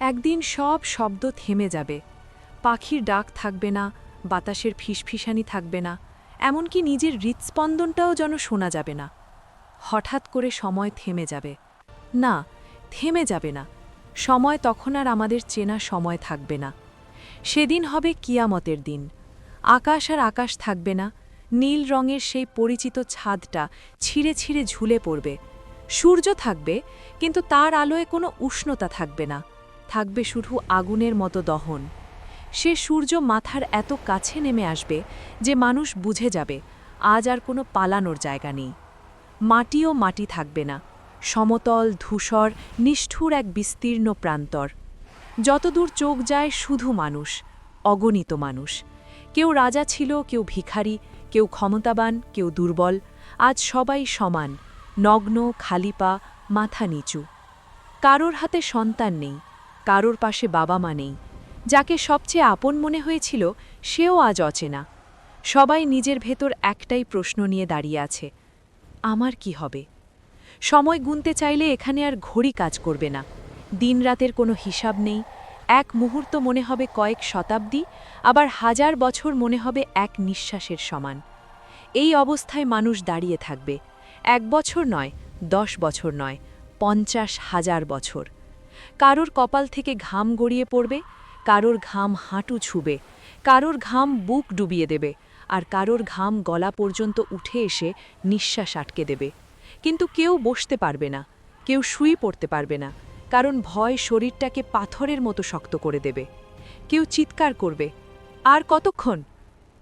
একদিন সব শব্দ থেমে যাবে। পাখির ডাক থাকবে না, বাতাসের ফিসফিসানি থাকবে না, এমনকি নিজের হৃৎস্পন্দনটাও যেন শোনা যাবে না। হঠাৎ করে সময় থেমে যাবে। না, থেমে যাবে না। সময় তখন আর আমাদের চেনা সময় থাকবে না। সেদিন হবে কিয়ামতের দিন। আকাশ আর আকাশ থাকবে না। নীল রঙের সেই পরিচিত ছাদটা ছিঁড়ে ছিঁড়ে ঝুলে পড়বে। সূর্য থাকবে, কিন্তু তার আলোয় কোনো উষ্ণতা থাকবে না। থাকবে শুধু আগুনের মতো দহন। সে সূর্য মাথার এত কাছে নেমে আসবে যে মানুষ বুঝে যাবে, আজ আর কোনো পালানোর জায়গা নেই। মাটিও মাটি থাকবে না, সমতল, ধূসর, নিষ্ঠুর এক বিস্তীর্ণ প্রান্তর। যতদূর চোখ যায় শুধু মানুষ, অগণিত মানুষ। কেউ রাজা ছিল, কেউ ভিখারি, কেউ ক্ষমতাবান, কেউ দুর্বল, আজ সবাই সমান, নগ্ন খালিপা মাথা নিচু। কারোর হাতে সন্তান নেই কারোর পাশে বাবা মা নেই। যাকে সবচেয়ে আপন মনে হয়েছিল, সেও আজ অচেনা। সবাই নিজের ভেতর একটাই প্রশ্ন নিয়ে দাঁড়িয়ে আছে, আমার কি হবে? সময় গুনতে চাইলে এখানে আর ঘড়ি কাজ করবে না। দিনরাতের কোনো হিসাব নেই, এক মুহূর্ত মনে হবে কয়েক শতাব্দী, আবার হাজার বছর মনে হবে এক নিঃশ্বাসের সমান। এই অবস্থায় মানুষ দাঁড়িয়ে থাকবে, এক বছর নয়, দশ বছর নয়, পঞ্চাশ হাজার বছর। কারোর কপাল থেকে ঘাম গড়িয়ে পড়বে, কারোর ঘাম হাঁটু ছুবে, কারোর ঘাম বুক ডুবিয়ে দেবে, আর কারোর ঘাম গলা পর্যন্ত উঠে এসে নিঃশ্বাস আটকে দেবে। কিন্তু কেউ বসতে পারবে না, কেউ শুয়ে পড়তে পারবে না, কারণ ভয় শরীরটাকে পাথরের মতো শক্ত করে দেবে। কেউ চিৎকার করবে, আর কতক্ষণ?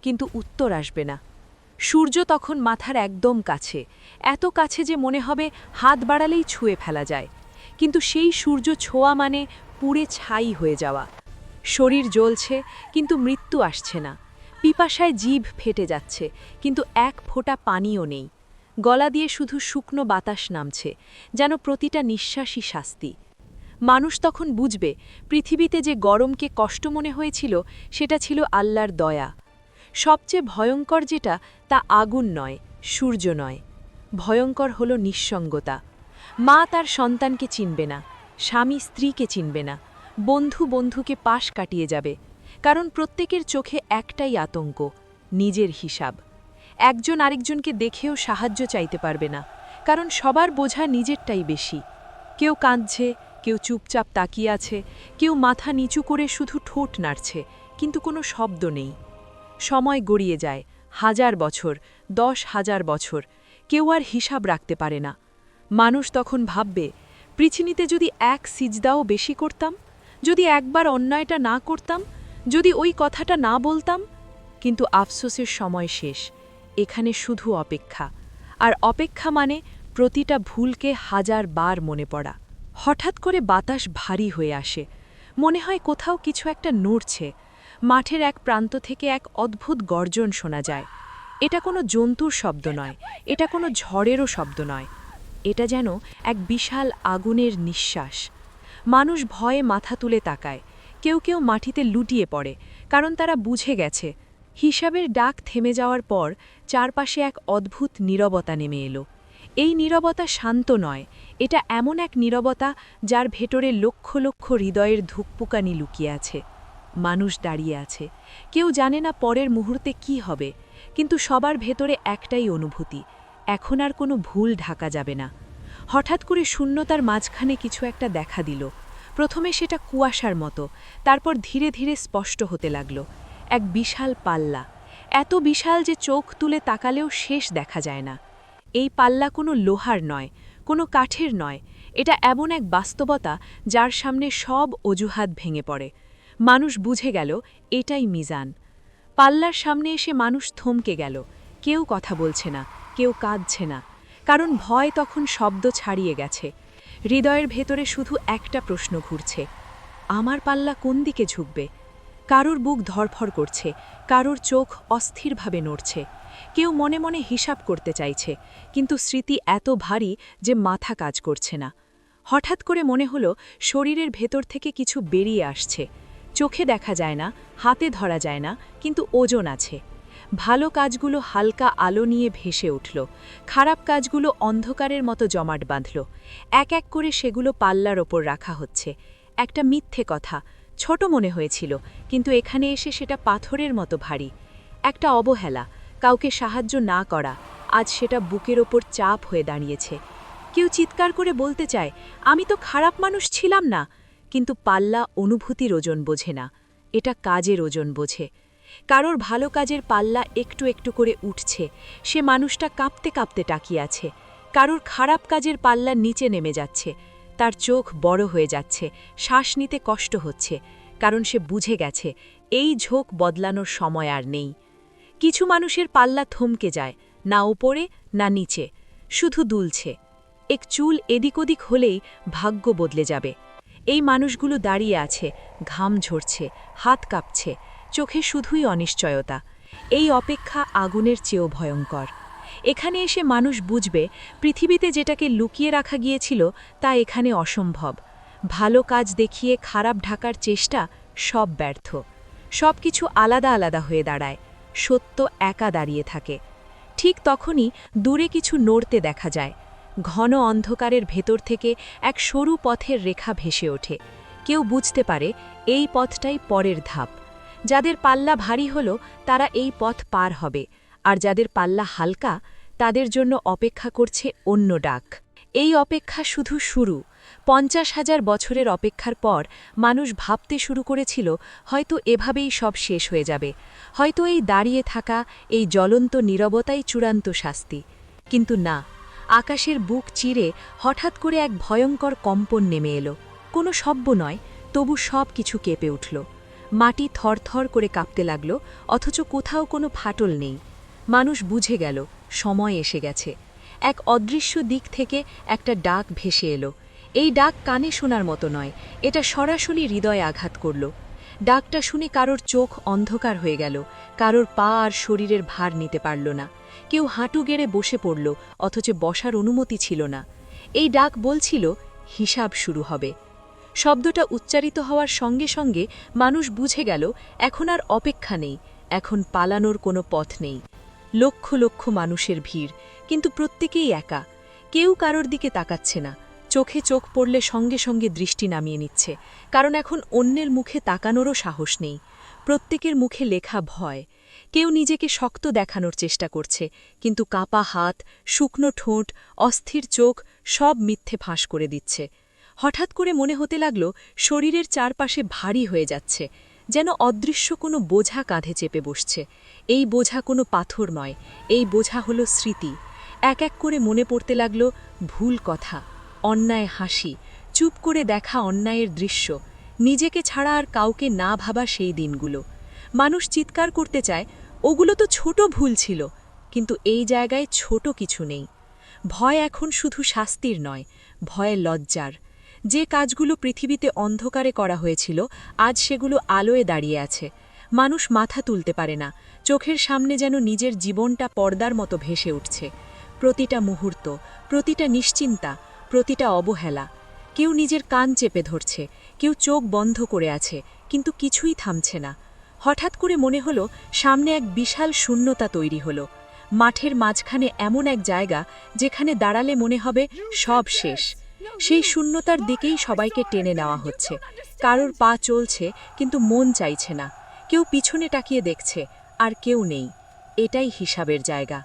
কিন্তু উত্তর আসবে না। সূর্য তখন মাথার একদম কাছে, এত কাছে যে মনে হবে হাত বাড়ালেই ছুঁয়ে ফেলা যায়। কিন্তু সেই সূর্য ছোঁয়া মানে পুড়ে ছাই হয়ে যাওয়া। শরীর জ্বলছে, কিন্তু মৃত্যু আসছে না। পিপাসায় জিভ ফেটে যাচ্ছে, কিন্তু এক ফোঁটা পানিও নেই। গলা দিয়ে শুধু শুকনো বাতাস নামছে, যেন প্রতিটা নিঃশ্বাসই শাস্তি। মানুষ তখন বুঝবে, পৃথিবীতে যে গরমকে কষ্ট মনে হয়েছিল, সেটা ছিল আল্লাহর দয়া। সবচেয়ে ভয়ঙ্কর যেটা, তা আগুন নয়, সূর্য নয়। ভয়ঙ্কর হল নিঃসঙ্গতা। মা তার সন্তানকে চিনবে না, স্বামী স্ত্রীকে চিনবে না, বন্ধু বন্ধুকে পাশ কাটিয়ে যাবে, কারণ প্রত্যেকের চোখে একটাই আতঙ্ক, নিজের হিসাব। একজন আরেকজনকে দেখেও সাহায্য চাইতে পারবে না, কারণ সবার বোঝা নিজেরটাই বেশি। কেউ কাঁদছে, কেউ চুপচাপ তাকিয়ে আছে, কেউ মাথা নিচু করে শুধু ঠোঁট নাড়ছে, কিন্তু কোনো শব্দ নেই। সময় গড়িয়ে যায়, হাজার বছর, দশ হাজার বছর, কেউ আর হিসাব রাখতে পারে না মানুষ তখন ভাববে, পৃথিবীতে যদি এক সিজদাও বেশি করতাম, যদি একবার অন্যায়টা না করতাম, যদি ওই কথাটা না বলতাম, কিন্তু আফসোসের সময় শেষ, এখানে শুধু অপেক্ষা। আর অপেক্ষা মানে প্রতিটা ভুলকে হাজার বার মনে পড়া। হঠাৎ করে বাতাস ভারী হয়ে আসে, মনে হয় কোথাও কিছু একটা নড়ছে, মাঠের এক প্রান্ত থেকে এক অদ্ভুত গর্জন শোনা যায়। এটা কোনো জন্তুর শব্দ নয়, এটা কোনো ঝড়েরও শব্দ নয়। এটা যেন এক বিশাল আগুনের নিঃশ্বাস। মানুষ ভয়ে মাথা তুলে তাকায়। কেউ কেউ মাটিতে লুটিয়ে পড়ে, কারণ তারা বুঝে গেছে। হিসাবের ডাক থেমে যাওয়ার পর চারপাশে এক অদ্ভুত নীরবতা নেমে এলো। এই নীরবতা শান্ত নয়, এটা এমন এক নীরবতা যার ভেতরে লক্ষ লক্ষ হৃদয়ের ধুকপুকানি লুকিয়ে আছে। মানুষ দাঁড়িয়ে আছে। কেউ জানে না পরের মুহূর্তে কি হবে, কিন্তু সবার ভেতরে একটাই অনুভূতি এখন আর কোনো ভুল ঢাকা যাবে না। হঠাৎ করে শূন্যতার মাঝখানে কিছু একটা দেখা দিল। প্রথমে সেটা কুয়াশার মতো, তারপর ধীরে ধীরে স্পষ্ট হতে লাগল। এক বিশাল পাল্লা। এত বিশাল যে চোখ তুলে তাকালেও শেষ দেখা যায় না। এই পাল্লা কোনো লোহার নয়, কোনো কাঠের নয়। এটা এমন এক বাস্তবতা যার সামনে সব অজুহাত ভেঙে পড়ে। মানুষ বুঝে গেল, এটাই মিজান। পাল্লার সামনে এসে মানুষ থমকে গেল। কেউ কথা বলছে না। কেউ কাঁদছে না, কারণ ভয় তখন শব্দ ছাড়িয়ে গেছে। হৃদয়ের ভেতরে শুধু একটা প্রশ্ন ঘুরছে, আমার পাল্লা কোন দিকে ঝুঁকবে? কারোর বুক ধরফর করছে, কারোর চোখ অস্থিরভাবে নড়ছে। কেউ মনে মনে হিসাব করতে চাইছে, কিন্তু স্মৃতি এত ভারী যে মাথা কাজ করছে না। হঠাৎ করে মনে হলো শরীরের ভেতর থেকে কিছু বেরিয়ে আসছে। চোখে দেখা যায় না, হাতে ধরা যায় না, কিন্তু ওজন আছে। ভালো কাজগুলো হালকা আলো নিয়ে ভেসে উঠল। খারাপ কাজগুলো অন্ধকারের মতো জমাট বাঁধল। এক এক করে সেগুলো পাল্লার ওপর রাখা হচ্ছে। একটা মিথ্যে কথা, ছোট মনে হয়েছিল, কিন্তু এখানে এসে সেটা পাথরের মতো ভারী। একটা অবহেলা, কাউকে সাহায্য না করা, আজ সেটা বুকের ওপর চাপ হয়ে দাঁড়িয়েছে। কেউ চিৎকার করে বলতে চায়, আমি তো খারাপ মানুষ ছিলাম না। কিন্তু পাল্লা অনুভূতির ওজন বোঝে না, এটা কাজের ওজন বোঝে। কারোর ভালো কাজের পাল্লা একটু একটু করে উঠছে। সে মানুষটা কাঁপতে কাঁপতে টাকিয়ে আছে। কারোর খারাপ কাজের পাল্লা নিচে নেমে যাচ্ছে। তার চোখ বড় হয়ে যাচ্ছে। শ্বাস নিতে কষ্ট হচ্ছে। কারণ সে বুঝে গেছে, এই ঝোঁক বদলানোর সময় আর নেই। কিছু মানুষের পাল্লা থমকে যায়, না ওপরে না নিচে। শুধু দুলছে। এক চুল এদিক ওদিক হলেই ভাগ্য বদলে যাবে। এই মানুষগুলো দাঁড়িয়ে আছে, ঘাম ঝরছে, হাত কাঁপছে। চোখে শুধুই অনিশ্চয়তা। এই অপেক্ষা আগুনের চেয়েও ভয়ঙ্কর। এখানে এসে মানুষ বুঝবে, পৃথিবীতে যেটাকে লুকিয়ে রাখা গিয়েছিল তা এখানে অসম্ভব। ভালো কাজ দেখিয়ে খারাপ ঢাকার চেষ্টা সব ব্যর্থ। সব কিছু আলাদা আলাদা হয়ে দাঁড়ায়। সত্য একা দাঁড়িয়ে থাকে। ঠিক তখনই দূরে কিছু নড়তে দেখা যায়। ঘন অন্ধকারের ভেতর থেকে এক সরু পথের রেখা ভেসে ওঠে। কেউ বুঝতে পারে এই পথটাই পরের ধাপ। যাদের পাল্লা ভারী হল, তারা এই পথ পার হবে, আর যাদের পাল্লা হালকা, তাদের জন্য অপেক্ষা করছে অন্য ডাক। এই অপেক্ষা শুধু শুরু। পঞ্চাশ হাজার বছরের অপেক্ষার পর মানুষ ভাবতে শুরু করেছিল, হয়তো এভাবেই সব শেষ হয়ে যাবে। হয়তো এই দাঁড়িয়ে থাকা, এই জ্বলন্ত নীরবতাই চূড়ান্ত শাস্তি। কিন্তু না, আকাশের বুক চিরে হঠাৎ করে এক ভয়ঙ্কর কম্পন নেমে এলো। কোনো শব্দ নয়, তবু সব কিছু কেঁপে উঠল। মাটি থরথর করে কাঁপতে লাগল, অথচ কোথাও কোনো ফাটল নেই। মানুষ বুঝে গেল, সময় এসে গেছে। এক অদৃশ্য দিক থেকে একটা ডাক ভেসে এলো। এই ডাক কানে শোনার মতো নয়, এটা সরাসরি হৃদয়ে আঘাত করল। ডাকটা শুনে কারোর চোখ অন্ধকার হয়ে গেল, কারোর পা আর শরীরের ভার নিতে পারল না। কেউ হাঁটু গেড়ে বসে পড়ল, অথচ বসার অনুমতি ছিল না। এই ডাক বলছিল, হিসাব শুরু হবে। শব্দটা উচ্চারিত হওয়ার সঙ্গে সঙ্গে মানুষ বুঝে গেল, এখন আর অপেক্ষা নেই, এখন পালানোর কোনো পথ নেই। লক্ষ লক্ষ মানুষের ভিড়, কিন্তু প্রত্যেকেই একা। কেউ কারোর দিকে তাকাচ্ছে না, চোখে চোখ পড়লে সঙ্গে সঙ্গে দৃষ্টি নামিয়ে নিচ্ছে, কারণ এখন অন্যের মুখে তাকানোরও সাহস নেই। প্রত্যেকের মুখে লেখা ভয়। কেউ নিজেকে শক্ত দেখানোর চেষ্টা করছে, কিন্তু কাপা হাত, শুকনো ঠোঁট, অস্থির চোখ সব মিথ্যে ফাঁস করে দিচ্ছে। হঠাৎ করে মনে হতে লাগল শরীরের চারপাশে ভারী হয়ে যাচ্ছে, যেন অদৃশ্য কোনো বোঝা কাঁধে চেপে বসছে। এই বোঝা কোনো পাথর নয়, এই বোঝা হলো স্মৃতি। এক এক করে মনে পড়তে লাগল ভুল কথা, অন্যায় হাসি, চুপ করে দেখা অন্যায়ের দৃশ্য। নিজেকে ছাড়া আর কাউকে না ভাবা সেই দিনগুলো। মানুষ চিৎকার করতে চায়, ওগুলো তো ছোট ভুল ছিল, কিন্তু এই জায়গায় ছোট কিছু নেই। ভয় এখন শুধু শাস্তির নয়, ভয় লজ্জার। যে কাজগুলো পৃথিবীতে অন্ধকারে করা হয়েছিল, আজ সেগুলো আলোয় দাঁড়িয়ে আছে। মানুষ মাথা তুলতে পারে না, চোখের সামনে যেন নিজের জীবনটা পর্দার মতো ভেসে উঠছে। প্রতিটা মুহূর্ত, প্রতিটা নিশ্চিন্তা, প্রতিটা অবহেলা। কেউ নিজের কান চেপে ধরছে, কেউ চোখ বন্ধ করে আছে, কিন্তু কিছুই থামছে না। হঠাৎ করে মনে হলো, সামনে এক বিশাল শূন্যতা তৈরি হলো। মাঠের মাঝখানে এমন এক জায়গা, যেখানে দাঁড়ালে মনে হবে, সব শেষ। সেই শূন্যতার দিকেই সবাইকে টেনে নেওয়া হচ্ছে। কারোর পা চলছে, কিন্তু মন চাইছে না। কেউ পিছনে তাকিয়ে দেখছে, আর কেউ নেই। এটাই হিসাবের জায়গা।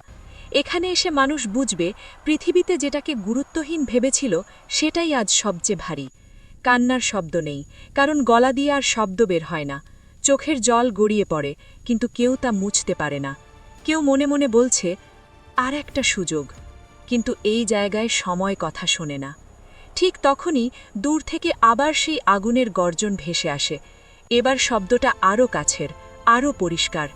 এখানে এসে মানুষ বুঝবে, পৃথিবীতে যেটাকে গুরুত্বহীন ভেবেছিল, সেটাই আজ সবচেয়ে ভারী। কান্নার শব্দ নেই, কারণ গলা দিয়ে আর শব্দ বের হয় না। চোখের জল গড়িয়ে পড়ে, কিন্তু কেউ তা মুছতে পারে না। কেউ মনে মনে বলছে, আর একটা সুযোগ। কিন্তু এই জায়গায় সময় কথা শোনে না। ঠিক তখনই দূর থেকে আবার সেই আগুনের গর্জন ভেসে আসে। এবার শব্দটা আরও কাছের আরও পরিষ্কার।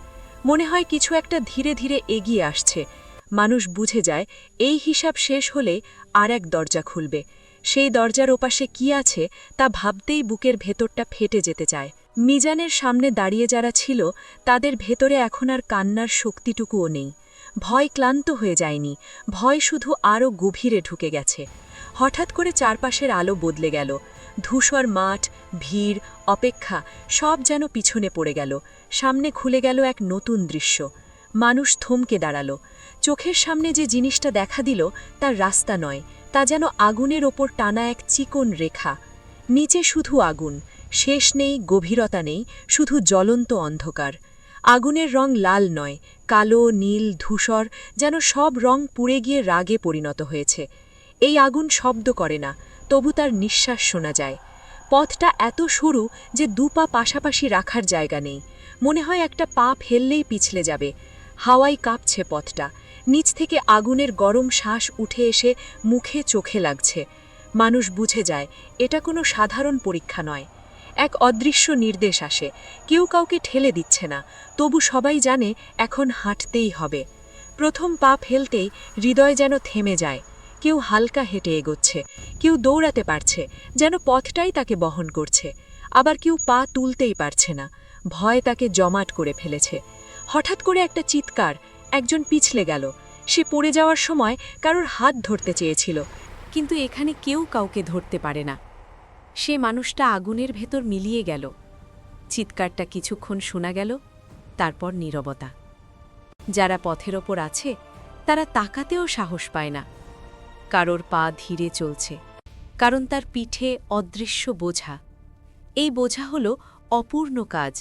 মনে হয় কিছু একটা ধীরে ধীরে এগিয়ে আসছে। মানুষ বুঝে যায়, এই হিসাব শেষ হলে আর এক দরজা খুলবে। সেই দরজার ওপাশে কি আছে তা ভাবতেই বুকের ভেতরটা ফেটে যেতে চায়। মিজানের সামনে দাঁড়িয়ে যারা ছিল, তাদের ভেতরে এখন আর কান্নার শক্তিটুকুও নেই। ভয় ক্লান্ত হয়ে যায়নি, ভয় শুধু আরও গভীরে ঢুকে গেছে। হঠাৎ করে চারপাশের আলো বদলে গেল। ধূসর মাঠ, ভিড়, অপেক্ষা, সব যেন পিছনে পড়ে গেল। সামনে খুলে গেল এক নতুন দৃশ্য। মানুষ থমকে দাঁড়াল। চোখের সামনে যে জিনিসটা দেখা দিল, তার রাস্তা নয়। তা যেন আগুনের ওপর টানা এক চিকন রেখা। নিচে শুধু আগুন। শেষ নেই, গভীরতা নেই, শুধু জ্বলন্ত অন্ধকার। আগুনের রং লাল নয়, কালো, নীল, ধূসর, যেন সব রং পুড়ে গিয়ে রাগে পরিণত হয়েছে। এই আগুন শব্দ করে না, তবু তার নিঃশ্বাস শোনা যায়। পথটা এত সরু যে দু পা পাশাপাশি রাখার জায়গা নেই। মনে হয় একটা পা ফেললেই পিছলে যাবে। হাওয়াই কাঁপছে পথটা। নিচ থেকে আগুনের গরম শ্বাস উঠে এসে মুখে চোখে লাগছে। মানুষ বুঝে যায়, এটা কোনো সাধারণ পরীক্ষা নয়। এক অদৃশ্য নির্দেশ আসে, কেউ কাউকে ঠেলে দিচ্ছে না, তবু সবাই জানে এখন হাঁটতেই হবে। প্রথম পা ফেলতেই হৃদয় যেন থেমে যায়। কেউ হালকা হেঁটে এগোচ্ছে, কেউ দৌড়াতে পারছে, যেন পথটাই তাকে বহন করছে। আবার কেউ পা তুলতেই পারছে না, ভয় তাকে জমাট করে ফেলেছে। হঠাৎ করে একটা চিৎকার, একজন পিছলে গেল। সে পড়ে যাওয়ার সময় কারোর হাত ধরতে চেয়েছিল, কিন্তু এখানে কেউ কাউকে ধরতে পারে না। সে মানুষটা আগুনের ভেতর মিলিয়ে গেল। চিৎকারটা কিছুক্ষণ শোনা গেল, তারপর নীরবতা। যারা পথের ওপর আছে, তারা তাকাতেও সাহস পায় না। কারোর পা ধীরে চলছে, কারণ তার পিঠে অদৃশ্য বোঝা। এই বোঝা হল অপূর্ণ কাজ,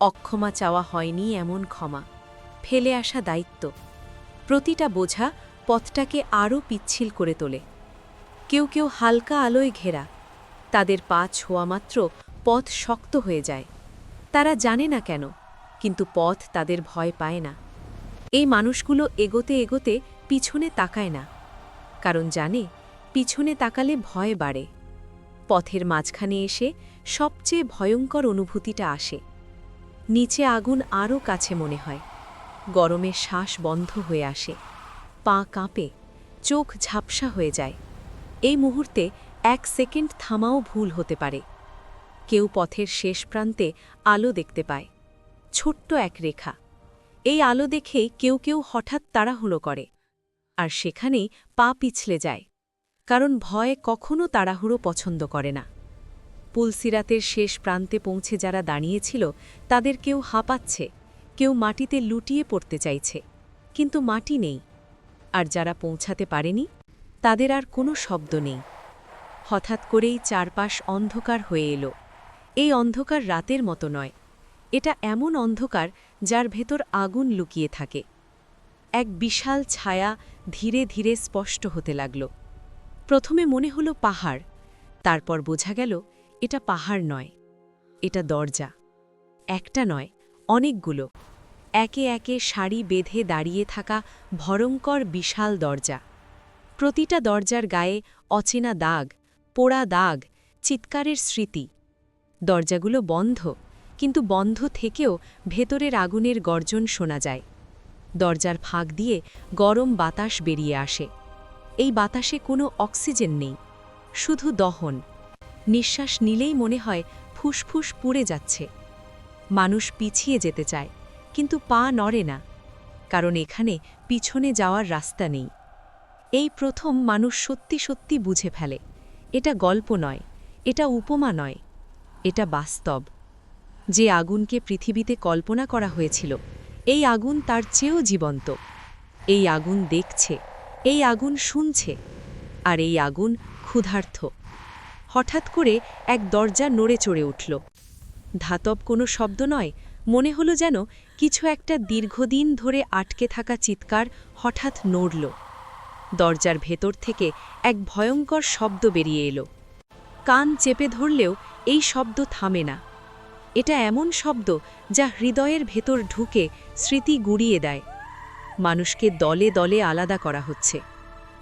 অক্ষমা চাওয়া হয়নি এমন ক্ষমা, ফেলে আসা দায়িত্ব। প্রতিটা বোঝা পথটাকে আরও পিচ্ছিল করে তোলে। কেউ কেউ হালকা আলোয় ঘেরা, তাদের পা ছোঁয়া মাত্র পথ শক্ত হয়ে যায়। তারা জানে না কেন, কিন্তু পথ তাদের ভয় পায় না। এই মানুষগুলো এগোতে এগোতে পিছনে তাকায় না। কারণ জানে, পিছনে তাকালে ভয় বাড়ে। পথের মাঝখানে এসে সবচেয়ে ভয়ঙ্কর অনুভূতিটা আসে। নিচে আগুন আরও কাছে মনে হয়। গরমে শ্বাস বন্ধ হয়ে আসে। পা কাঁপে, চোখ ঝাপসা হয়ে যায়। এই মুহূর্তে এক সেকেন্ড থামাও ভুল হতে পারে। কেউ পথের শেষ প্রান্তে আলো দেখতে পায়। ছোট্ট এক রেখা। এই আলো দেখেই কেউ কেউ হঠাৎ তাড়াহুড়ো করে। আর সেখানেই পা পিছলে যায়, কারণ ভয় কখনো তাড়াহুড়ো পছন্দ করে না। পুলসিরাতের শেষ প্রান্তে পৌঁছে যারা দাঁড়িয়েছিল, তাদের কেউ হাঁপাচ্ছে, কেউ মাটিতে লুটিয়ে পড়তে চাইছে, কিন্তু মাটি নেই। আর যারা পৌঁছাতে পারেনি, তাদের আর কোনো শব্দ নেই। হঠাৎ করেই চারপাশ অন্ধকার হয়ে এলো। এই অন্ধকার রাতের মতো নয়, এটা এমন অন্ধকার যার ভেতর আগুন লুকিয়ে থাকে। এক বিশাল ছায়া ধীরে ধীরে স্পষ্ট হতে লাগল। প্রথমে মনে হলো পাহাড়, তারপর বোঝা গেল এটা পাহাড় নয়, এটা দরজা। একটা নয়, অনেকগুলো। একে একে সারি বেঁধে দাঁড়িয়ে থাকা ভয়ঙ্কর বিশাল দরজা। প্রতিটা দরজার গায়ে অচেনা দাগ, পোড়া দাগ, চিৎকারের স্মৃতি। দরজাগুলো বন্ধ, কিন্তু বন্ধ থেকেও ভেতরের আগুনের গর্জন শোনা যায়। দরজার ফাঁক দিয়ে গরম বাতাস বেরিয়ে আসে। এই বাতাসে কোনো অক্সিজেন নেই, শুধু দহন। নিঃশ্বাস নিলেই মনে হয় ফুসফুস পুড়ে যাচ্ছে। মানুষ পিছিয়ে যেতে চায়, কিন্তু পা নড়ে না, কারণ এখানে পিছনে যাওয়ার রাস্তা নেই। এই প্রথম মানুষ সত্যি সত্যি বুঝে ফেলে, এটা গল্প নয়, এটা উপমা নয়, এটা বাস্তব। যে আগুনকে পৃথিবীতে কল্পনা করা হয়েছিল এই আগুন তার চেয়েও জীবন্ত। এই আগুন দেখছে, এই আগুন শুনছে, আর এই আগুন ক্ষুধার্থ। হঠাৎ করে এক দরজা নড়ে চড়ে উঠল। ধাতব কোনো শব্দ নয়, মনে হলো যেন কিছু একটা দীর্ঘদিন ধরে আটকে থাকা চিৎকার হঠাৎ নড়ল। দরজার ভেতর থেকে এক ভয়ঙ্কর শব্দ বেরিয়ে এলো। কান চেপে ধরলেও এই শব্দ থামে না। এটা এমন শব্দ যা হৃদয়ের ভেতর ঢুকে স্মৃতি গুড়িয়ে দেয়। মানুষকে দলে দলে আলাদা করা হচ্ছে।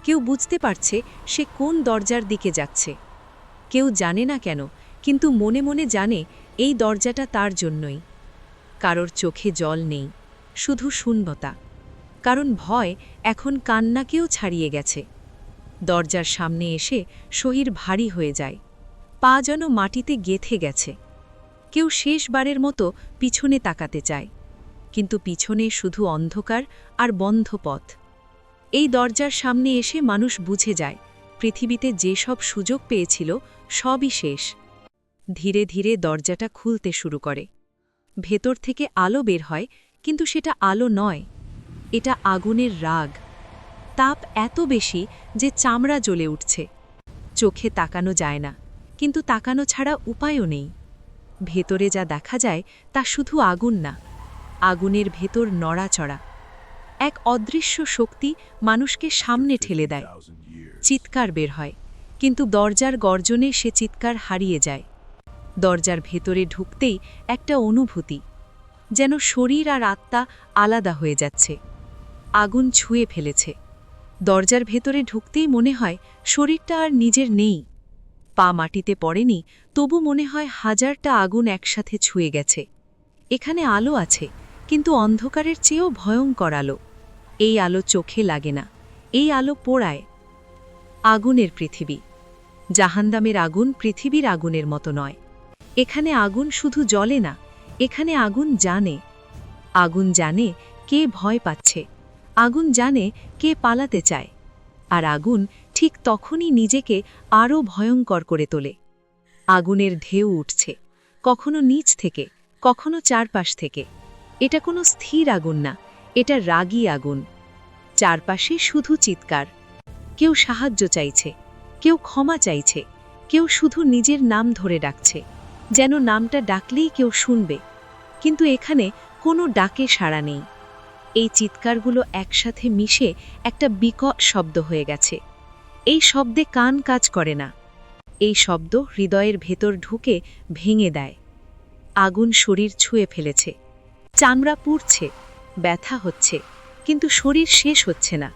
কেউ বুঝতে পারছে সে কোন দরজার দিকে যাচ্ছে। কেউ জানে না কেন, কিন্তু মনে মনে জানে এই দরজাটা তার জন্যই। কারোর চোখে জল নেই, শুধু শূন্যতা। কারণ ভয় এখন কান্নাকেও ছাড়িয়ে গেছে। দরজার সামনে এসে শহীর ভারী হয়ে যায়। পা যেন মাটিতে গেথে গেছে। কেউ শেষবারের মতো পিছনে তাকাতে চায়, কিন্তু পিছনে শুধু অন্ধকার আর বন্ধ পথ। এই দরজার সামনে এসে মানুষ বুঝে যায়, পৃথিবীতে যেসব সুযোগ পেয়েছিল, সবই শেষ। ধীরে ধীরে দরজাটা খুলতে শুরু করে। ভেতর থেকে আলো বের হয়, কিন্তু সেটা আলো নয়। এটা আগুনের রাগ। তাপ এত বেশি যে চামড়া জ্বলে উঠছে। চোখে তাকানো যায় না, কিন্তু তাকানো ছাড়া উপায়ও নেই। ভেতরে যা দেখা যায় তা শুধু আগুন না, আগুনের ভেতর নড়াচড়া। এক অদৃশ্য শক্তি মানুষকে সামনে ঠেলে দেয়, চিৎকার বের হয়, কিন্তু দরজার গর্জনে সে চিৎকার হারিয়ে যায়। দরজার ভেতরে ঢুকতেই একটা অনুভূতি, যেন শরীর আর আত্মা আলাদা হয়ে যাচ্ছে। আগুন ছুঁয়ে ফেলেছে। দরজার ভেতরে ঢুকতেই মনে হয় শরীরটা আর নিজের নেই। পা মাটিতে পড়েনি, তবু মনে হয় হাজারটা আগুন একসাথে ছুঁয়ে গেছে। এখানে আলো আছে, কিন্তু অন্ধকারের চেয়েও ভয়ঙ্কর আলো। এই আলো চোখে লাগে না, এই আলো পোড়ায়। আগুনের পৃথিবী জাহান্দামের আগুন পৃথিবীর আগুনের মতো নয়। এখানে আগুন শুধু জ্বলে না, এখানে আগুন জানে। আগুন জানে কে ভয় পাচ্ছে, আগুন জানে কে পালাতে চায়, আর আগুন ঠিক তখনই নিজেকে আরও ভয়ঙ্কর করে তোলে। আগুনের ঢেউ উঠছে। কখনো নিচ থেকে, কখনো চারপাশ থেকে। এটা কোনো স্থির আগুন না, এটা রাগী আগুন। চারপাশে শুধু চিৎকার। কেউ সাহায্য চাইছে, কেউ ক্ষমা চাইছে, কেউ শুধু নিজের নাম ধরে ডাকছে, যেন নামটা ডাকলেই কেউ শুনবে। কিন্তু এখানে কোনো ডাকে সাড়া নেই। এই চিৎকারগুলো একসাথে মিশে একটা বিকট শব্দ হয়ে গেছে। এই শব্দে কান কাজ করে না। এই শব্দ হৃদয়ের ভেতর ঢুকে ভেঙে দেয়। আগুন শরীর ছুঁয়ে ফেলেছে। চামড়া পুড়ছে, ব্যথা হচ্ছে, কিন্তু শরীর শেষ হচ্ছে না।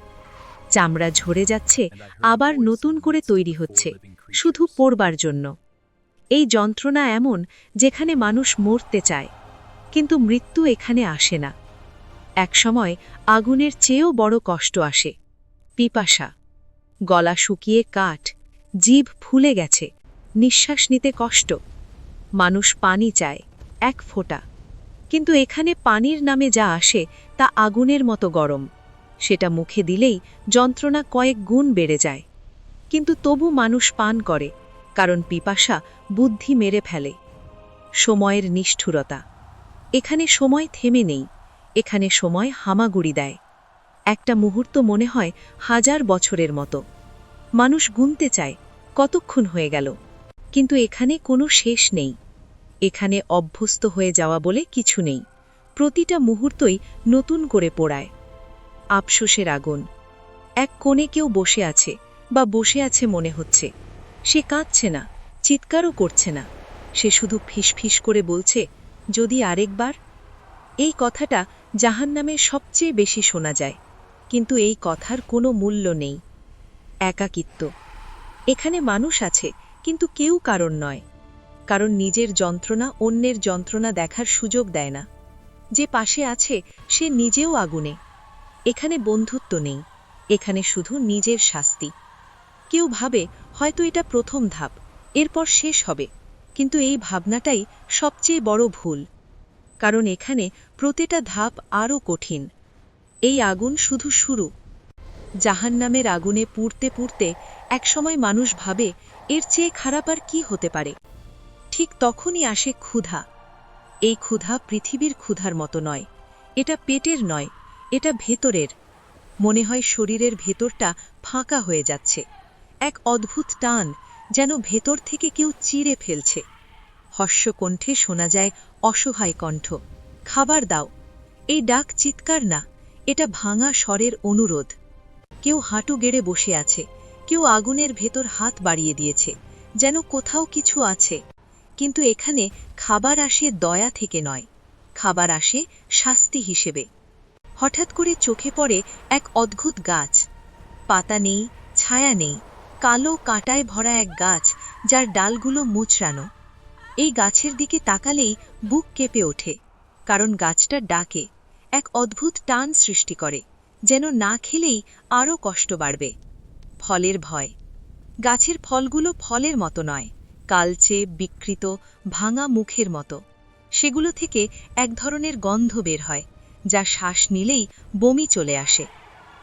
চামড়া ঝরে যাচ্ছে, আবার নতুন করে তৈরি হচ্ছে, শুধু পড়বার জন্য। এই যন্ত্রণা এমন যেখানে মানুষ মরতে চায়, কিন্তু মৃত্যু এখানে আসে না। একসময় আগুনের চেয়েও বড় কষ্ট আসে। পিপাসা। গলা শুকিয়ে কাঠ জিভ ফুলে গেছে, নিঃশ্বাস নিতে কষ্ট। মানুষ পানি চায়, এক ফোঁটা। কিন্তু এখানে পানির নামে যা আসে তা আগুনের মতো গরম। সেটা মুখে দিলেই যন্ত্রণা কয়েক গুণ বেড়ে যায়। কিন্তু তবু মানুষ পান করে, কারণ পিপাসা বুদ্ধি মেরে ফেলে। সময়ের নিষ্ঠুরতা। এখানে সময় থেমে নেই, এখানে সময় হামাগুড়ি দেয়। একটা মুহূর্ত মনে হয় হাজার বছরের মতো। মানুষ গুনতে চায়, কতক্ষণ হয়ে গেল। কিন্তু এখানে কোনো শেষ নেই। এখানে অভ্যস্ত হয়ে যাওয়া বলে কিছু নেই। প্রতিটা মুহূর্তই নতুন করে পোড়ায়। আফসোসের আগুন। এক কোণে কেউ বসে আছে বা বসে আছে মনে হচ্ছে। সে কাঁদছে না, চিৎকারও করছে না। সে শুধু ফিসফিস করে বলছে, যদি আরেকবার? এই কথাটা জাহান নামে সবচেয়ে বেশি শোনা যায়। কিন্তু এই কথার কোনো মূল্য নেই। একাকিত্ব। এখানে মানুষ আছে, কিন্তু কেউ কারণ নয়। কারণ নিজের যন্ত্রণা অন্যের যন্ত্রণা দেখার সুযোগ দেয় না। যে পাশে আছে, সে নিজেও আগুনে। এখানে বন্ধুত্ব নেই। এখানে শুধু নিজের শাস্তি। কেউ ভাবে, হয়তো এটা প্রথম ধাপ, এরপর শেষ হবে। কিন্তু এই ভাবনাটাই সবচেয়ে বড় ভুল। কারণ এখানে প্রতিটা ধাপ আরও কঠিন। এই আগুন শুধু শুরু। জাহান্নামের আগুনে পুড়তে পুড়তে একসময় মানুষ ভাবে, এর চেয়ে খারাপ আর কি হতে পারে। ঠিক তখনই আসে ক্ষুধা। এই ক্ষুধা পৃথিবীর ক্ষুধার মতো নয়। এটা পেটের নয়, এটা ভেতরের। মনে হয় শরীরের ভেতরটা ফাঁকা হয়ে যাচ্ছে। এক অদ্ভুত টান যেন ভেতর থেকে কেউ চিরে ফেলছে। হর্ষকণ্ঠে শোনা যায় অসহায় কণ্ঠ, খাবার দাও, এই ডাক চিৎকার না। এটা ভাঙা স্বরের অনুরোধ। কেউ হাঁটু গেড়ে বসে আছে, কেউ আগুনের ভেতর হাত বাড়িয়ে দিয়েছে, যেন কোথাও কিছু আছে। কিন্তু এখানে খাবার আসে দয়া থেকে নয়, খাবার আসে শাস্তি হিসেবে। হঠাৎ করে চোখে পড়ে এক অদ্ভুত গাছ। পাতা নেই, ছায়া নেই, কালো কাঁটায় ভরা এক গাছ যার ডালগুলো মুচড়ানো। এই গাছের দিকে তাকালেই বুক কেঁপে ওঠে, কারণ গাছটা ডাকে। এক অদ্ভুত টান সৃষ্টি করে, যেন না খেলেই আরও কষ্ট বাড়বে। ফলের ভয়। গাছের ফলগুলো ফলের মতো নয়, কালচে, বিকৃত, ভাঙা মুখের মতো। সেগুলো থেকে এক ধরনের গন্ধ বের হয়, যা শ্বাস নিলেই বমি চলে আসে।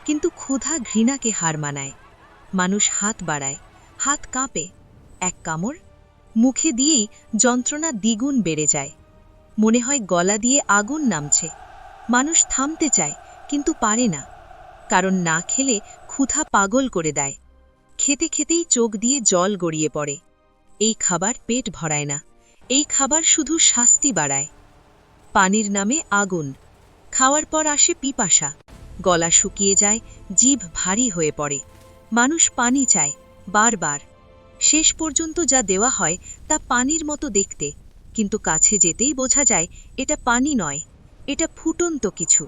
কিন্তু ক্ষুধা ঘৃণাকে হার মানায়। মানুষ হাত বাড়ায়, হাত কাঁপে, এক কামড় মুখে দিয়েই যন্ত্রণা দ্বিগুণ বেড়ে যায়। মনে হয় গলা দিয়ে আগুন নামছে। মানুষ থামতে চায়, কিন্তু পারে না। কারণ না খেলে ক্ষুধা পাগল করে দেয়। খেতে খেতেই চোখ দিয়ে জল গড়িয়ে পড়ে। এই খাবার পেট ভরায় না। এই খাবার শুধু শাস্তি বাড়ায়। পানির নামে আগুন। খাওয়ার পর আসে পিপাসা। গলা শুকিয়ে যায় জিভ ভারী হয়ে পড়ে। মানুষ পানি চায়, বারবার। শেষ পর্যন্ত যা দেওয়া হয় তা পানির মতো দেখতে। কিন্তু কাছে যেতেই বোঝা যায়, এটা পানি নয়। এটা ফুটন্ত কিছু।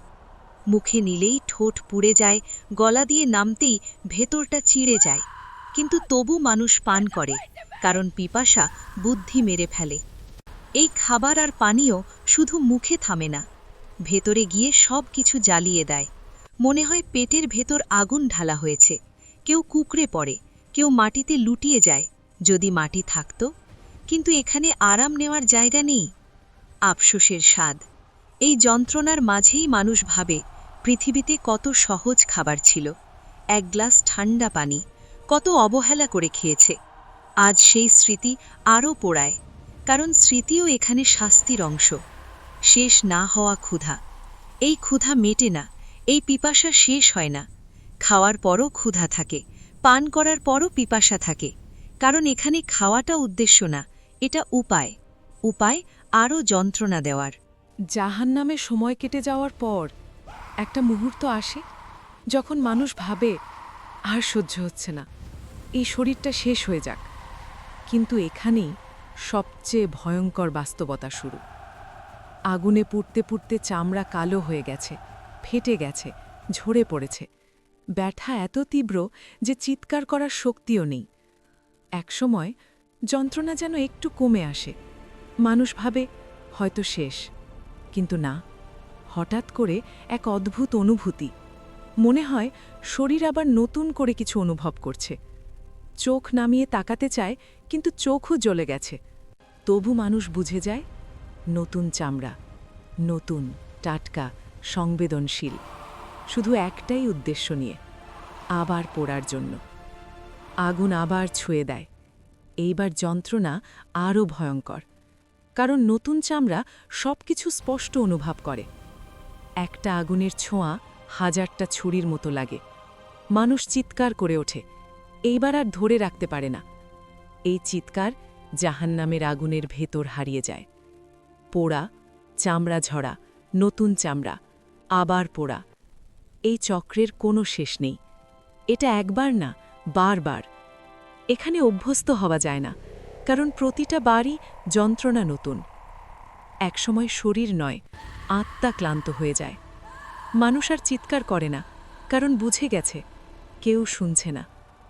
মুখে নিলেই ঠোঁট পুড়ে যায়, গলা দিয়ে নামতেই ভেতরটা চিড়ে যায়। কিন্তু তবু মানুষ পান করে, কারণ পিপাসা বুদ্ধি মেরে ফেলে। এই খাবার আর পানীয় শুধু মুখে থামে না, ভেতরে গিয়ে সব কিছু জ্বালিয়ে দেয়। মনে হয় পেটের ভেতর আগুন ঢালা হয়েছে। কেউ কুকড়ে পড়ে, কেউ মাটিতে লুটিয়ে যায়, যদি মাটি থাকত। কিন্তু এখানে আরাম নেওয়ার জায়গা নেই। আফসোসের স্বাদ। এই যন্ত্রণার মাঝেই মানুষ ভাবে পৃথিবীতে কত সহজ খাবার ছিল। এক গ্লাস ঠান্ডা পানি, কত অবহেলা করে খেয়েছে। আজ সেই স্মৃতি আরও পোড়ায়, কারণ স্মৃতিও এখানে শাস্তির অংশ। শেষ না হওয়া ক্ষুধা। এই ক্ষুধা মেটে না, এই পিপাসা শেষ হয় না। খাওয়ার পরও ক্ষুধা থাকে, পান করার পরও পিপাসা থাকে, কারণ এখানে খাওয়াটা উদ্দেশ্য না, এটা উপায়। উপায় আরও যন্ত্রণা দেওয়ার। জাহান নামে সময় কেটে যাওয়ার পর একটা মুহূর্ত আসে যখন মানুষ ভাবে আর সহ্য হচ্ছে না। এই শরীরটা শেষ হয়ে যাক। কিন্তু এখানেই সবচেয়ে ভয়ঙ্কর বাস্তবতা শুরু। আগুনে পুড়তে পুড়তে চামড়া কালো হয়ে গেছে, ফেটে গেছে, ঝরে পড়েছে। ব্যথা এত তীব্র যে চিৎকার করার শক্তিও নেই। একসময় যন্ত্রণা যেন একটু কমে আসে। মানুষ ভাবে হয়তো শেষ। কিন্তু না, হঠাৎ করে এক অদ্ভুত অনুভূতি। মনে হয় শরীর আবার নতুন করে কিছু অনুভব করছে। চোখ নামিয়ে তাকাতে চায়, কিন্তু চোখও জ্বলে গেছে। তবু মানুষ বুঝে যায়, নতুন চামড়া, নতুন, টাটকা, সংবেদনশীল, শুধু একটাই উদ্দেশ্য নিয়ে, আবার পোড়ার জন্য। আগুন আবার ছুঁয়ে দেয়। এইবার যন্ত্রণা আরও ভয়ঙ্কর। কারণ নতুন চামড়া সব কিছু স্পষ্ট অনুভব করে। একটা আগুনের ছোঁয়া হাজারটা ছুরির মতো লাগে। মানুষ চিৎকার করে ওঠে। এইবার আর ধরে রাখতে পারে না। এই চিৎকার জাহান্নামের আগুনের ভেতর হারিয়ে যায়। পোড়া, চামড়া ঝরা, নতুন চামড়া, আবার পোড়া। এই চক্রের কোনো শেষ নেই। এটা একবার না, বারবার। এখানে অভ্যস্ত হওয়া যায় না। কারণ প্রতিটা বারই যন্ত্রণা নতুন। একসময় শরীর নয়, আত্মা ক্লান্ত হয়ে যায়। মানুষ আর চিৎকার করে না, কারণ বুঝে গেছে, কেউ শুনছে না,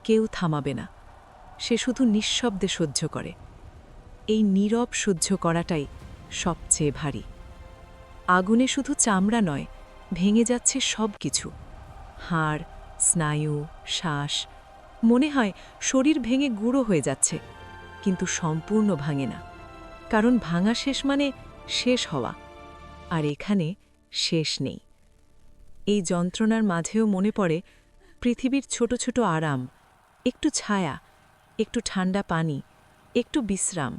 কেউ থামাবে না। সে শুধু নিঃশব্দে সহ্য করে। এই নীরব সহ্য করাটাই সবচেয়ে ভারী। আগুনে শুধু চামড়া নয়, ভেঙে যাচ্ছে সব কিছু হাড়, স্নায়ু, শ্বাস, মনে হয় শরীর ভেঙে গুঁড়ো হয়ে যাচ্ছে। কিন্তু সম্পূর্ণ ভাঙে না। কারণ ভাঙা শেষ মানে শেষ হওয়া, আর এখানে শেষ নেই। এই যন্ত্রণার মাঝেও মনে পড়ে পৃথিবীর ছোট ছোট আরাম, একটু ছায়া, একটু ঠান্ডা পানি, একটু বিশ্রাম।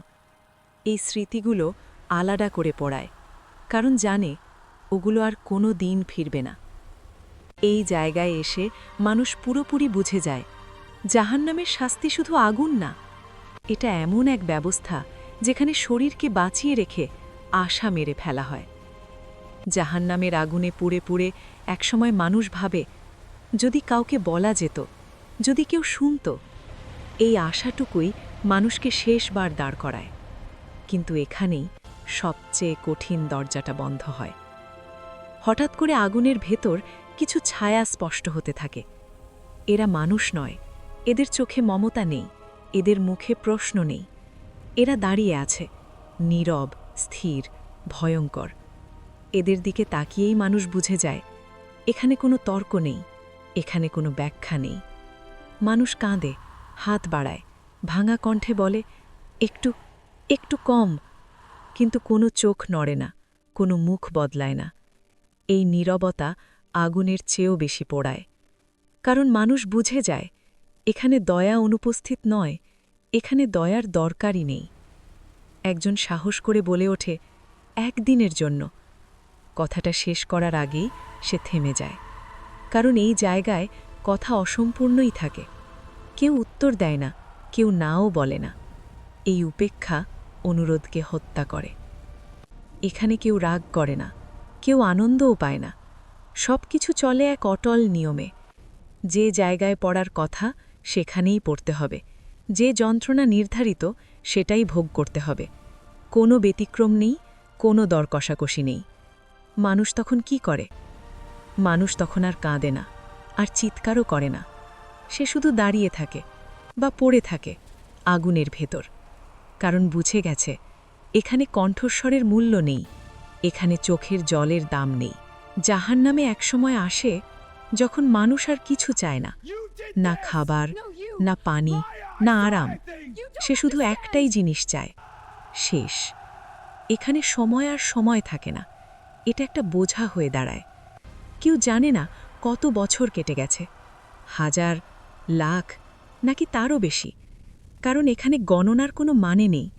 এই স্মৃতিগুলো আলাদা করে পড়ায়, কারণ জানে ওগুলো আর কোনো দিন ফিরবে না। এই জায়গায় এসে মানুষ পুরোপুরি বুঝে যায়, জাহান্নামের শাস্তি শুধু আগুন না এটা এমন এক ব্যবস্থা যেখানে শরীরকে বাঁচিয়ে রেখে আশা মেরে ফেলা হয়। জাহান্নামের আগুনে পুড়ে পুড়ে একসময় মানুষ ভাবে, যদি কাউকে বলা যেত, যদি কেউ শুনত, এই আশাটুকুই মানুষকে শেষবার দাঁড় করায়। কিন্তু এখানেই সবচেয়ে কঠিন দরজাটা বন্ধ হয়। হঠাৎ করে আগুনের ভেতর কিছু ছায়া স্পষ্ট হতে থাকে। এরা মানুষ নয়, এদের চোখে মমতা নেই। এদের মুখে প্রশ্ন নেই। এরা দাঁড়িয়ে আছে, নীরব, স্থির, ভয়ঙ্কর। এদের দিকে তাকিয়েই মানুষ বুঝে যায়, এখানে কোনো তর্ক নেই, এখানে কোনো ব্যাখ্যা নেই। মানুষ কাঁদে, হাত বাড়ায়, ভাঙা কণ্ঠে বলে, একটু একটু কম। কিন্তু কোনো চোখ নড়ে না, কোনো মুখ বদলায় না। এই নীরবতা আগুনের চেয়েও বেশি পোড়ায়। কারণ মানুষ বুঝে যায় এখানে দয়া অনুপস্থিত নয়, এখানে দয়ার দরকারই নেই। একজন সাহস করে বলে ওঠে, একদিনের জন্য। কথাটা শেষ করার আগেই সে থেমে যায়। কারণ এই জায়গায় কথা অসম্পূর্ণই থাকে। কেউ উত্তর দেয় না, কেউ নাও বলে না। এই উপেক্ষা অনুরোধকে হত্যা করে। এখানে কেউ রাগ করে না, কেউ আনন্দও পায় না। সব কিছু চলে এক অটল নিয়মে। যে জায়গায় পড়ার কথা সেখানেই পড়তে হবে। যে যন্ত্রণা নির্ধারিত, সেটাই ভোগ করতে হবে। কোনো ব্যতিক্রম নেই, কোনো দর কষাকষি নেই। মানুষ তখন কি করে? মানুষ তখন আর কাঁদে না, আর চিৎকারও করে না। সে শুধু দাঁড়িয়ে থাকে বা পড়ে থাকে আগুনের ভেতর। কারণ বুঝে গেছে, এখানে কণ্ঠস্বরের মূল্য নেই, এখানে চোখের জলের দাম নেই। জাহান নামে একসময় আসে যখন মানুষ আর কিছু চায় না না খাবার, না পানি, না আরাম, সে শুধু একটাই জিনিস চায়, শেষ। এখানে সময় আর সময় থাকে না, এটা একটা বোঝা হয়ে দাঁড়ায়। কেউ জানে না কত বছর কেটে গেছে, হাজার, লাখ, নাকি তারও বেশি। কারণ এখানে গণনার কোনো মানে নেই,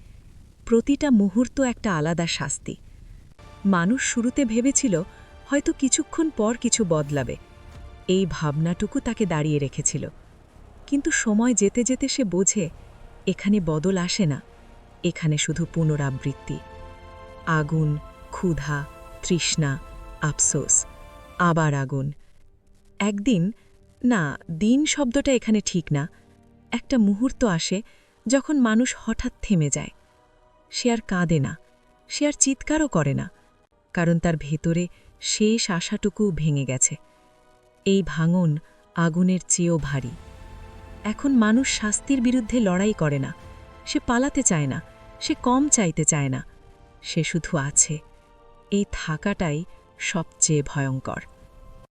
প্রতিটা মুহূর্ত একটা আলাদা শাস্তি। মানুষ শুরুতে ভেবেছিল হয়তো কিছুক্ষণ পর কিছু বদলাবে এই ভাবনাটুকু তাকে দাঁড়িয়ে রেখেছিল। কিন্তু সময় যেতে যেতে সে বোঝে, এখানে বদল আসে না, এখানে শুধু পুনরাবৃত্তি। আগুন, ক্ষুধা, তৃষ্ণা, আফসোস, আবার আগুন। একদিন, না, দিন শব্দটা এখানে ঠিক না, একটা মুহূর্ত আসে যখন মানুষ হঠাৎ থেমে যায়। সে আর কাঁদে না, সে আর চিৎকারও করে না, কারণ তার ভেতরে শেষ আশাটুকু ভেঙে গেছে। এই ভাঙন আগুনের চেয়েও ভারী। এখন মানুষ শাস্তির বিরুদ্ধে লড়াই করে না। সে পালাতে চায় না, সে কম চাইতে চায় না, সে শুধু আছে। এই থাকাটাই সবচেয়ে ভয়ঙ্কর।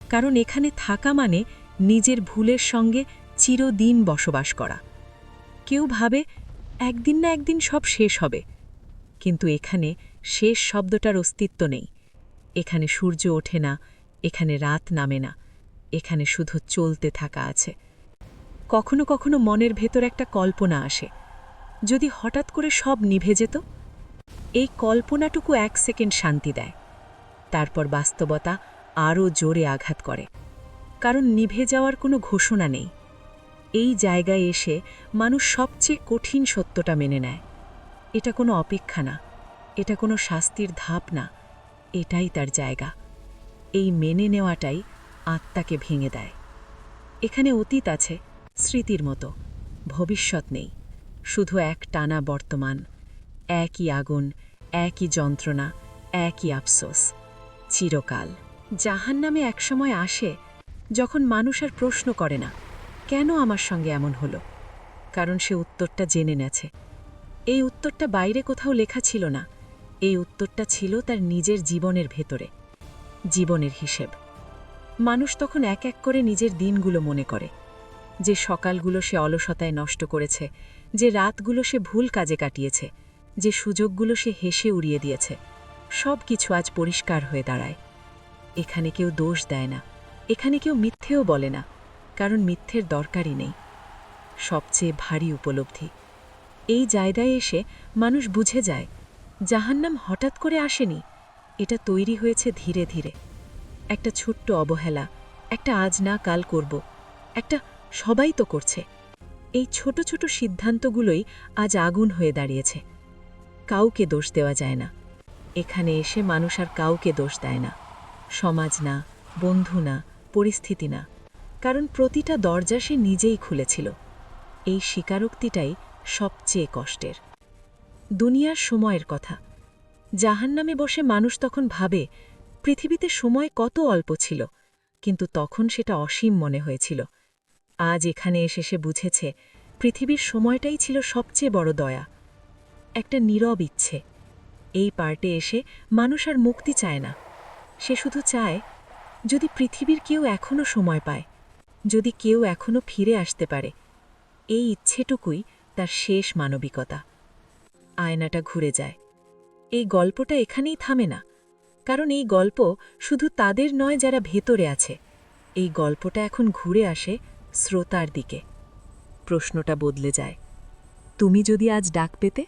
কারণ এখানে থাকা মানে নিজের ভুলের সঙ্গে চিরদিন বসবাস করা। কেউ ভাবে, একদিন না একদিন সব শেষ হবে। কিন্তু এখানে শেষ শব্দটার অস্তিত্ব নেই। এখানে সূর্য ওঠে না, এখানে রাত নামে না। এখানে শুধু চলতে থাকা আছে। কখনো কখনো মনের ভেতর একটা কল্পনা আসে। যদি হঠাৎ করে সব নিভে যেত, এই কল্পনাটুকু এক সেকেন্ড শান্তি দেয়। তারপর বাস্তবতা আরও জোরে আঘাত করে। কারণ নিভে যাওয়ার কোনো ঘোষণা নেই। এই জায়গায় এসে মানুষ সবচেয়ে কঠিন সত্যটা মেনে নেয়। এটা কোনো অপেক্ষা না। এটা কোনো শাস্তির ধাপ না। এটাই তার জায়গা। এই মেনে নেওয়াটাই আত্মাকে ভেঙে দেয়। এখানে অতীত আছে, স্মৃতির মতো। ভবিষ্যৎ নেই। শুধু এক টানা বর্তমান, একই আগুন, একই যন্ত্রণা, একই আফসোস। চিরকাল। জাহান নামে একসময় আসে, যখন মানুষ আর প্রশ্ন করে না, কেন আমার সঙ্গে এমন হলো? কারণ সে উত্তরটা জেনে নেছে। এই উত্তরটা বাইরে কোথাও লেখা ছিল না। এই উত্তরটা ছিল তার নিজের জীবনের ভেতরে। জীবনের হিসেব। মানুষ তখন এক এক করে নিজের দিনগুলো মনে করে। যে সকালগুলো সে অলসতায় নষ্ট করেছে, যে রাতগুলো সে ভুল কাজে কাটিয়েছে, যে সুযোগগুলো সে হেসে উড়িয়ে দিয়েছে সব কিছু আজ পরিষ্কার হয়ে দাঁড়ায়। এখানে কেউ দোষ দেয় না, এখানে কেউ মিথ্যেও বলে না, কারণ মিথ্যের দরকারই নেই। সবচেয়ে ভারী উপলব্ধি। এই জায়গায় এসে মানুষ বুঝে যায়, জাহান্নাম হঠাৎ করে আসেনি, এটা তৈরি হয়েছে ধীরে ধীরে। একটা ছোট্ট অবহেলা, একটা আজ না কাল করব, একটা সবাই তো করছে। এই ছোট ছোট সিদ্ধান্তগুলোই আজ আগুন হয়ে দাঁড়িয়েছে। কাউকে দোষ দেওয়া যায় না। এখানে এসে মানুষ আর কাউকে দোষ দেয় না। সমাজ না, বন্ধু না, পরিস্থিতি না। কারণ প্রতিটা দরজা সে নিজেই খুলেছিল। এই স্বীকারোক্তিটাই সবচেয়ে কষ্টের। দুনিয়ার সময়ের কথা। জাহান্নামে বসে মানুষ তখন ভাবে পৃথিবীতে সময় কত অল্প ছিল, কিন্তু তখন সেটা অসীম মনে হয়েছিল। আজ এখানে এসে সে বুঝেছে, পৃথিবীর সময়টাই ছিল সবচেয়ে বড় দয়া। একটা নীরব ইচ্ছে। এই পার্টে এসে মানুষ আর মুক্তি চায় না। সে শুধু চায়, যদি পৃথিবীর কেউ এখনও সময় পায়, যদি কেউ এখনও ফিরে আসতে পারে, এই ইচ্ছেটুকুই তার শেষ মানবিকতা। আয়নাটা ঘুরে যায়। এই গল্পটা এখানেই থামে না। কারণ এই গল্প শুধু তাদের নয় যারা ভেতরে আছে। এই গল্পটা এখন ঘুরে আসে শ্রোতার দিকে। প্রশ্নটা বদলে যায়। তুমি যদি আজ ডাক পেতে